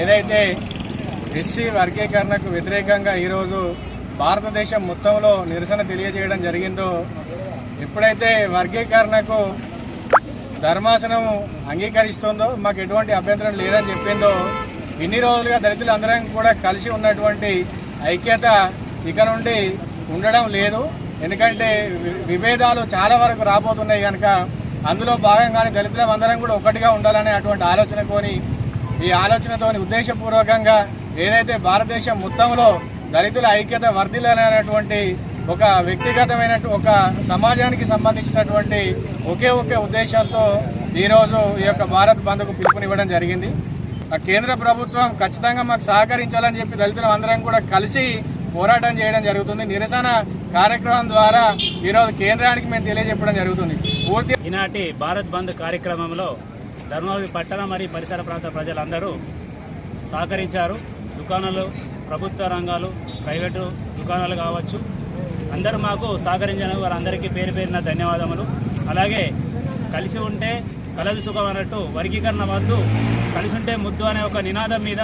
ఏదైతే ఎస్సీ వర్గీకరణకు వ్యతిరేకంగా ఈరోజు భారతదేశం మొత్తంలో నిరసన తెలియజేయడం జరిగిందో ఎప్పుడైతే వర్గీకరణకు ధర్మాసనం అంగీకరిస్తుందో మాకు ఎటువంటి అభ్యంతరం లేదని చెప్పిందో ఇన్ని రోజులుగా దళితులందరం కూడా కలిసి ఉన్నటువంటి ఐక్యత ఇక నుండి ఉండడం లేదు. ఎందుకంటే వి- విభేదాలు చాలా వరకు రాబోతున్నాయి కనుక అందులో భాగంగానే దళితులం అందరం కూడా ఒకటిగా ఉండాలనే అటువంటి ఆలోచన కొని ఈ ఆలోచనతోని ఉద్దేశపూర్వకంగా ఏదైతే భారతదేశం మొత్తంలో దళితుల ఐక్యత వర్ధిల్లనేటువంటి ఒక వ్యక్తిగతమైన ఒక సమాజానికి సంబంధించినటువంటి ఒకే ఒకే ఉద్దేశంతో ఈరోజు ఈ యొక్క భారత్ బంద్కు పిలుపునివ్వడం జరిగింది. ఆ కేంద్ర ప్రభుత్వం ఖచ్చితంగా మాకు సహకరించాలని చెప్పి దళితులు అందరం కూడా కలిసి పోరాటం చేయడం జరుగుతుంది. నిరసన కార్యక్రమం ద్వారా ఈరోజు కేంద్రానికి మేము తెలియజెప్పడం జరుగుతుంది. పూర్తి ఈనాటి భారత్ బంద్ కార్యక్రమంలో ధర్మవి పట్టణ మరియు పరిసర ప్రాంత ప్రజలందరూ సహకరించారు. దుకాణాలు ప్రభుత్వ రంగాలు ప్రైవేటు దుకాణాలు కావచ్చు. అందరూ మాకు సహకరించిన వారందరికీ పేరు పేరిన ధన్యవాదములు. అలాగే కలిసి ఉంటే కలదు సుఖం అన్నట్టు వర్గీకరణ వద్దు. కలిసి ఉంటే ముద్దు అనే ఒక నినాదం మీద